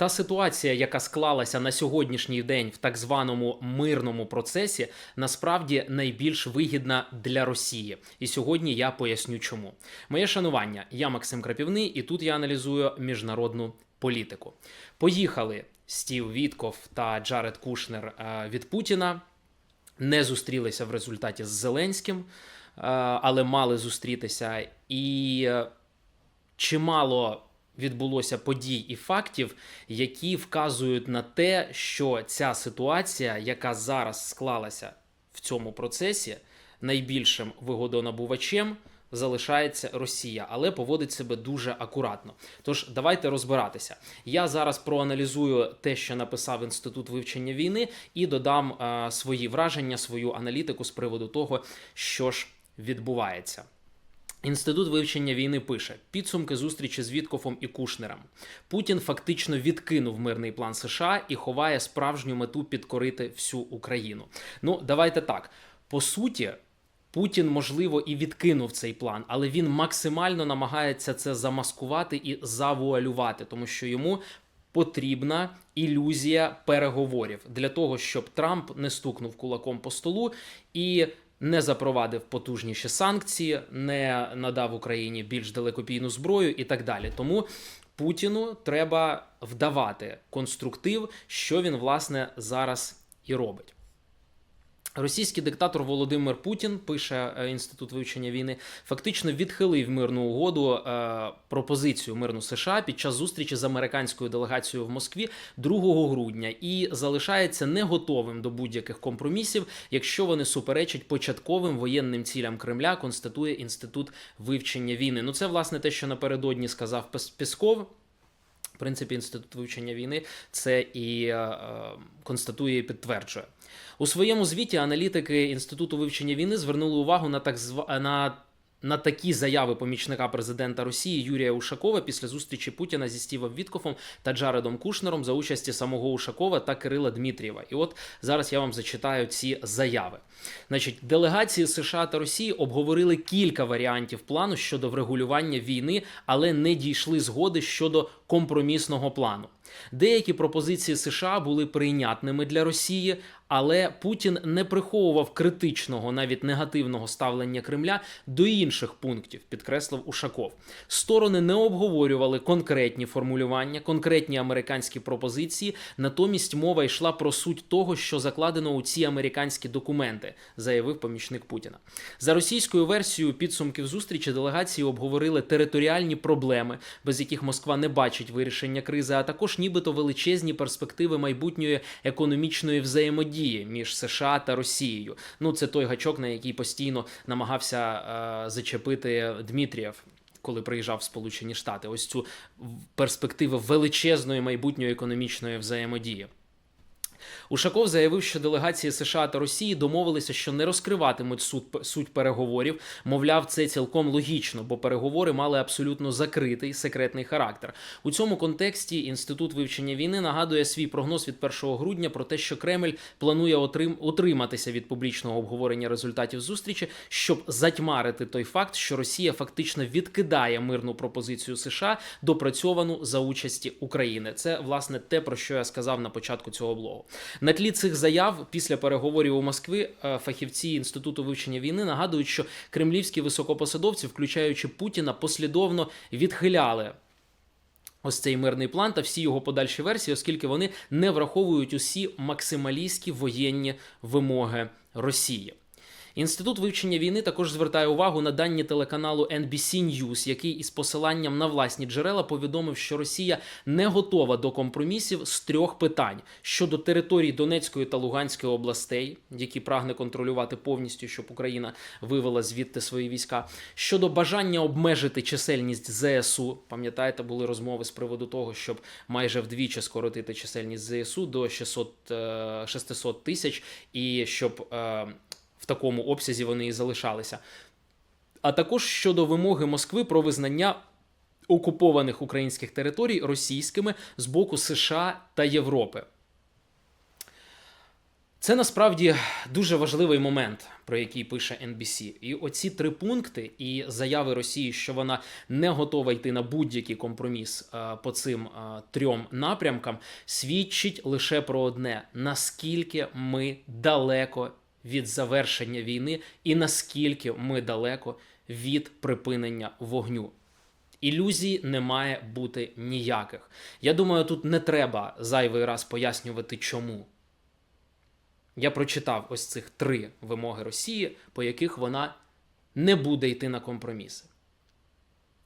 Та ситуація, яка склалася на сьогоднішній день в так званому мирному процесі, насправді найбільш вигідна для Росії. І сьогодні я поясню, чому. Моє шанування. Я Максим Крапівний, і тут я аналізую міжнародну політику. Поїхали Стів Вітков та Джаред Кушнер е, від Путіна. Не зустрілися в результаті з Зеленським, е, але мали зустрітися. І е, чимало відбулося подій і фактів, які вказують на те, що ця ситуація, яка зараз склалася в цьому процесі, найбільшим вигодонабувачем залишається Росія, але поводить себе дуже акуратно. Тож давайте розбиратися. Я зараз проаналізую те, що написав інститут вивчення війни, і додам е, свої враження, свою аналітику з приводу того, що ж відбувається. Інститут вивчення війни пише підсумки зустрічі з Віткофом і Кушнером. Путін фактично відкинув мирний план США і ховає справжню мету підкорити всю Україну. Ну, давайте так. По суті, Путін, можливо, і відкинув цей план, але він максимально намагається це замаскувати і завуалювати, тому що йому потрібна ілюзія переговорів для того, щоб Трамп не стукнув кулаком по столу і не запровадив потужніші санкції, не надав Україні більш далекопійну зброю і так далі. Тому Путіну треба вдавати конструктив, що він власне зараз і робить. Російський диктатор Володимир Путін пише е, інститут вивчення війни, фактично відхилив мирну угоду е, пропозицію мирну США під час зустрічі з американською делегацією в Москві 2 грудня і залишається не готовим до будь-яких компромісів, якщо вони суперечать початковим воєнним цілям Кремля. Констатує інститут вивчення війни. Ну це власне те, що напередодні сказав Песков. Принципі, інститут вивчення війни це і е, е, констатує і підтверджує. У своєму звіті аналітики Інституту вивчення війни звернули увагу на так зва... на, на такі заяви помічника президента Росії Юрія Ушакова після зустрічі Путіна зі Стівом Віткофом та Джаредом Кушнером за участі самого Ушакова та Кирила Дмитрієва. І от зараз я вам зачитаю ці заяви. Значить, делегації США та Росії обговорили кілька варіантів плану щодо врегулювання війни, але не дійшли згоди щодо компромісного плану. Деякі пропозиції США були прийнятними для Росії, але Путін не приховував критичного, навіть негативного ставлення Кремля до інших пунктів, підкреслив Ушаков. Сторони не обговорювали конкретні формулювання, конкретні американські пропозиції. Натомість мова йшла про суть того, що закладено у ці американські документи, заявив помічник Путіна. За російською версією підсумків зустрічі делегації обговорили територіальні проблеми, без яких Москва не бачить вирішення кризи, а також нібито величезні перспективи майбутньої економічної взаємодії між США та Росією. Ну це той гачок, на який постійно намагався е, зачепити Дмитрієв. Коли приїжджав в Сполучені Штати, ось цю перспективу величезної майбутньої економічної взаємодії. Ушаков заявив, що делегації США та Росії домовилися, що не розкриватимуть суть, суть переговорів. Мовляв, це цілком логічно, бо переговори мали абсолютно закритий секретний характер. У цьому контексті інститут вивчення війни нагадує свій прогноз від 1 грудня про те, що Кремль планує отрим, утриматися від публічного обговорення результатів зустрічі, щоб затьмарити той факт, що Росія фактично відкидає мирну пропозицію США, допрацьовану за участі України. Це власне те, про що я сказав на початку цього блогу. На тлі цих заяв після переговорів у Москві е, фахівці інституту вивчення війни нагадують, що кремлівські високопосадовці, включаючи Путіна, послідовно відхиляли. Ось цей мирний план та всі його подальші версії, оскільки вони не враховують усі максималістські воєнні вимоги Росії. Інститут вивчення війни також звертає увагу на дані телеканалу NBC News, який із посиланням на власні джерела повідомив, що Росія не готова до компромісів з трьох питань щодо територій Донецької та Луганської областей, які прагне контролювати повністю, щоб Україна вивела звідти свої війська, щодо бажання обмежити чисельність ЗСУ. Пам'ятаєте, були розмови з приводу того, щоб майже вдвічі скоротити чисельність ЗСУ до 600, е, 600 тисяч, і щоб е, в такому обсязі вони і залишалися. А також щодо вимоги Москви про визнання окупованих українських територій російськими з боку США та Європи. Це насправді дуже важливий момент, про який пише NBC. І оці три пункти і заяви Росії, що вона не готова йти на будь-який компроміс е, по цим е, трьом напрямкам, свідчить лише про одне: наскільки ми далеко від завершення війни, і наскільки ми далеко від припинення вогню. Ілюзій не має бути ніяких. Я думаю, тут не треба зайвий раз пояснювати, чому. Я прочитав ось цих три вимоги Росії, по яких вона не буде йти на компроміси.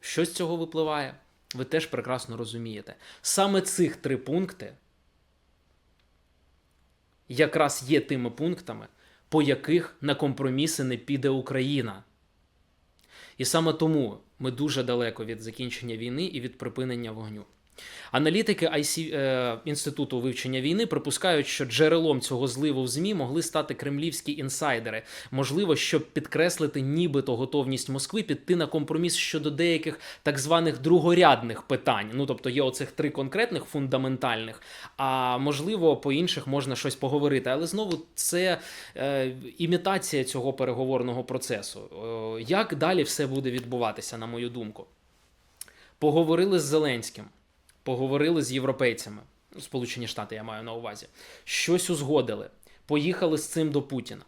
Що з цього випливає? Ви теж прекрасно розумієте. Саме цих три пункти якраз є тими пунктами, по яких на компроміси не піде Україна. І саме тому ми дуже далеко від закінчення війни і від припинення вогню. Аналітики IC, е, Інституту вивчення війни припускають, що джерелом цього зливу в ЗМІ могли стати кремлівські інсайдери. Можливо, щоб підкреслити нібито готовність Москви піти на компроміс щодо деяких так званих другорядних питань. Ну тобто є оцих три конкретних фундаментальних, а можливо, по інших можна щось поговорити. Але знову це е, імітація цього переговорного процесу. Е, як далі все буде відбуватися, на мою думку? Поговорили з Зеленським поговорили з європейцями, Сполучені Штати, я маю на увазі, щось узгодили. Поїхали з цим до Путіна.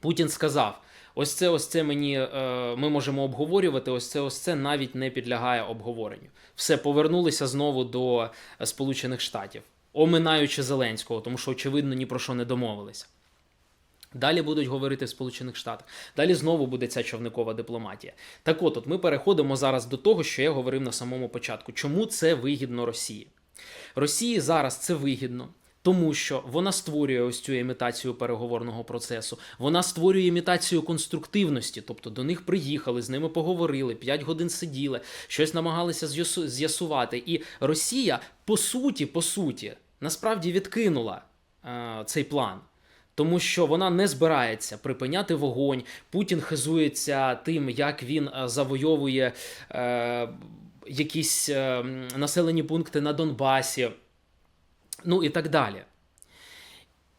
Путін сказав: ось це, ось це мені е, ми можемо обговорювати. Ось це, ось це навіть не підлягає обговоренню. Все повернулися знову до Сполучених Штатів, оминаючи Зеленського, тому що, очевидно, ні про що не домовилися. Далі будуть говорити в Сполучених Штатах. Далі знову буде ця човникова дипломатія. Так от, от ми переходимо зараз до того, що я говорив на самому початку. Чому це вигідно Росії? Росії зараз це вигідно. Тому що вона створює ось цю імітацію переговорного процесу, вона створює імітацію конструктивності, тобто до них приїхали, з ними поговорили, 5 годин сиділи, щось намагалися з'ясувати. І Росія, по суті, по суті, насправді відкинула е, цей план тому що вона не збирається припиняти вогонь. Путін хизується тим, як він е, завойовує е, якісь е, населені пункти на Донбасі, ну і так далі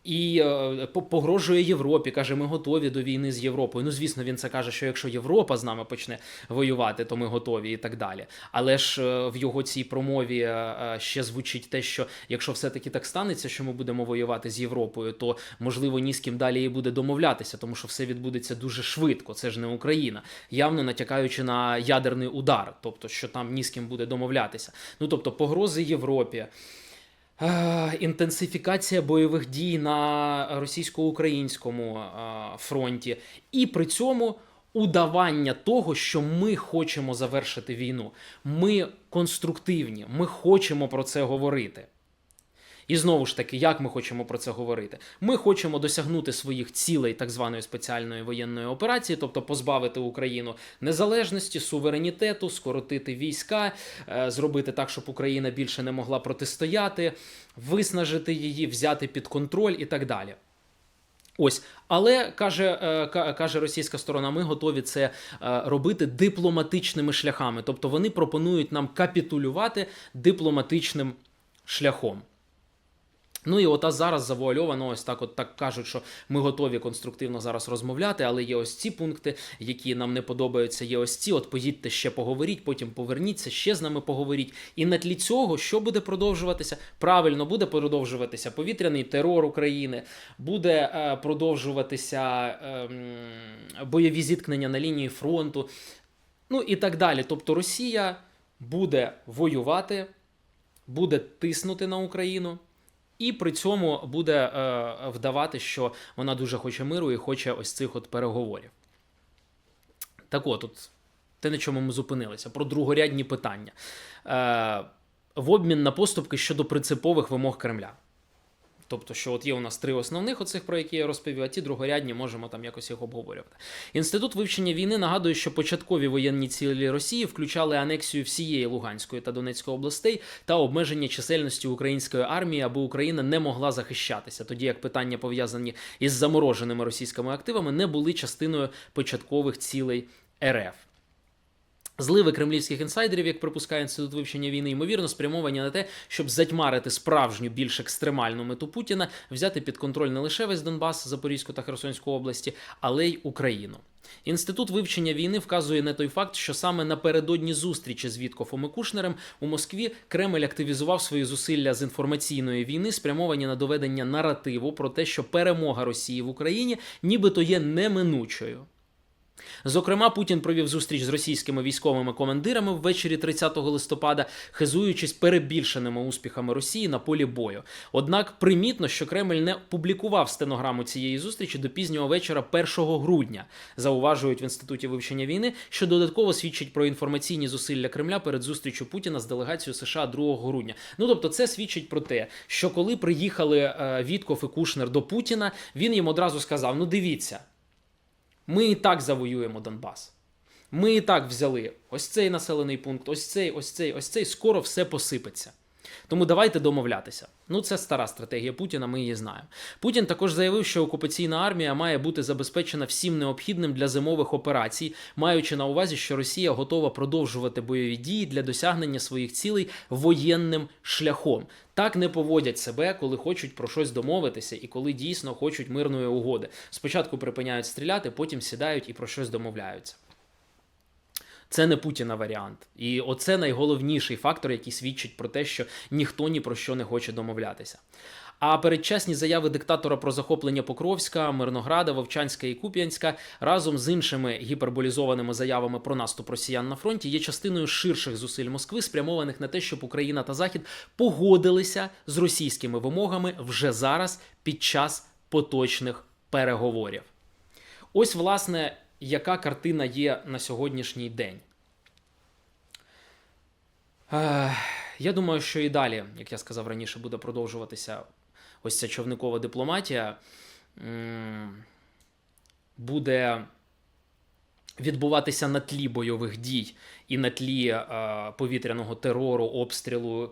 і е, погрожує Європі. каже, ми готові до війни з Європою. Ну, звісно, він це каже, що якщо Європа з нами почне воювати, то ми готові і так далі. Але ж е, в його цій промові е, ще звучить те, що якщо все-таки так станеться, що ми будемо воювати з Європою, то можливо ні з ким далі і буде домовлятися, тому що все відбудеться дуже швидко. Це ж не Україна, явно натякаючи на ядерний удар, тобто що там ні з ким буде домовлятися. Ну тобто погрози Європі. Інтенсифікація бойових дій на російсько-українському фронті, і при цьому удавання того, що ми хочемо завершити війну. Ми конструктивні, ми хочемо про це говорити. І знову ж таки, як ми хочемо про це говорити? Ми хочемо досягнути своїх цілей так званої спеціальної воєнної операції, тобто позбавити Україну незалежності, суверенітету, скоротити війська, е, зробити так, щоб Україна більше не могла протистояти, виснажити її, взяти під контроль і так далі. Ось, але каже е, каже російська сторона, ми готові це е, робити дипломатичними шляхами. Тобто вони пропонують нам капітулювати дипломатичним шляхом. Ну і ота зараз завуальовано, ось так, от так кажуть, що ми готові конструктивно зараз розмовляти, але є ось ці пункти, які нам не подобаються. Є ось ці. От поїдьте ще поговоріть, потім поверніться, ще з нами поговоріть. І на тлі цього, що буде продовжуватися? Правильно буде продовжуватися повітряний терор України, буде е, продовжуватися е, бойові зіткнення на лінії фронту, ну і так далі. Тобто Росія буде воювати, буде тиснути на Україну. І при цьому буде е, вдавати, що вона дуже хоче миру і хоче ось цих от переговорів. Так от, от те, на чому ми зупинилися, про другорядні питання. Е, В обмін на поступки щодо принципових вимог Кремля. Тобто, що от є у нас три основних, оцих, про які я розповів, а ті другорядні можемо там якось їх обговорювати. Інститут вивчення війни нагадує, що початкові воєнні цілі Росії включали анексію всієї Луганської та Донецької областей та обмеження чисельності української армії, аби Україна не могла захищатися, тоді як питання пов'язані із замороженими російськими активами не були частиною початкових цілей РФ. Зливи кремлівських інсайдерів, як припускає інститут вивчення війни, ймовірно, спрямовані на те, щоб затьмарити справжню більш екстремальну мету Путіна, взяти під контроль не лише весь Донбас, Запорізьку та Херсонську області, але й Україну. Інститут вивчення війни вказує на той факт, що саме напередодні зустрічі з Віткофом і Кушнером у Москві Кремль активізував свої зусилля з інформаційної війни, спрямовані на доведення наративу про те, що перемога Росії в Україні нібито є неминучою. Зокрема, Путін провів зустріч з російськими військовими командирами ввечері 30 листопада, хизуючись перебільшеними успіхами Росії на полі бою. Однак примітно, що Кремль не публікував стенограму цієї зустрічі до пізнього вечора 1 грудня. Зауважують в інституті вивчення війни, що додатково свідчить про інформаційні зусилля Кремля перед зустрічю Путіна з делегацією США 2 грудня. Ну тобто, це свідчить про те, що коли приїхали е, Вітков і Кушнер до Путіна, він їм одразу сказав: Ну, дивіться. Ми і так завоюємо Донбас. Ми і так взяли ось цей населений пункт, ось цей, ось цей, ось цей. Скоро все посипеться. Тому давайте домовлятися. Ну, це стара стратегія Путіна, ми її знаємо. Путін також заявив, що окупаційна армія має бути забезпечена всім необхідним для зимових операцій, маючи на увазі, що Росія готова продовжувати бойові дії для досягнення своїх цілей воєнним шляхом. Так не поводять себе, коли хочуть про щось домовитися і коли дійсно хочуть мирної угоди. Спочатку припиняють стріляти, потім сідають і про щось домовляються. Це не Путіна варіант. І оце найголовніший фактор, який свідчить про те, що ніхто ні про що не хоче домовлятися. А передчасні заяви диктатора про захоплення Покровська, Мирнограда, Вовчанська і Куп'янська разом з іншими гіперболізованими заявами про наступ росіян на фронті є частиною ширших зусиль Москви, спрямованих на те, щоб Україна та Захід погодилися з російськими вимогами вже зараз під час поточних переговорів. Ось, власне, яка картина є на сьогоднішній день. Е, Я думаю, що і далі, як я сказав раніше, буде продовжуватися ось ця човникова дипломатія. Буде відбуватися на тлі бойових дій і на тлі е, повітряного терору, обстрілу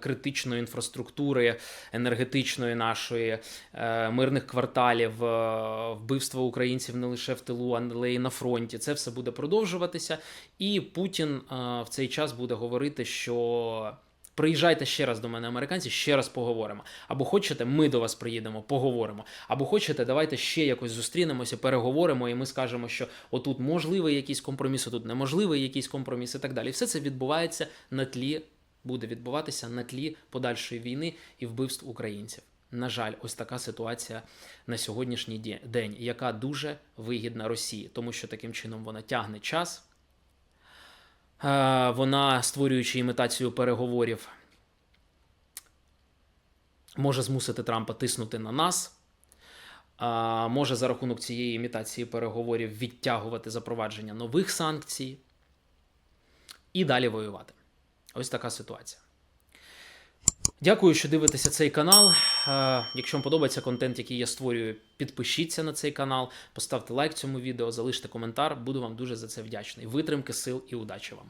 критичної інфраструктури, енергетичної нашої, е, мирних кварталів, е, вбивства українців не лише в тилу, але й на фронті. Це все буде продовжуватися. І Путін е, в цей час буде говорити, що. Приїжджайте ще раз до мене, американці, ще раз поговоримо. Або хочете, ми до вас приїдемо, поговоримо. Або хочете, давайте ще якось зустрінемося, переговоримо, і ми скажемо, що отут можливий якийсь компроміс, отут неможливий якийсь компроміс і так далі. Все це відбувається на тлі, буде відбуватися на тлі подальшої війни і вбивств українців. На жаль, ось така ситуація на сьогоднішній день, яка дуже вигідна Росії, тому що таким чином вона тягне час. Е, Вона, створюючи імітацію переговорів, може змусити Трампа тиснути на нас. е, Може за рахунок цієї імітації переговорів відтягувати запровадження нових санкцій і далі воювати. Ось така ситуація. Дякую, що дивитеся цей канал. Е, Якщо вам подобається контент, який я створюю, підпишіться на цей канал, поставте лайк цьому відео, залиште коментар. Буду вам дуже за це вдячний. Витримки, сил і удачі вам!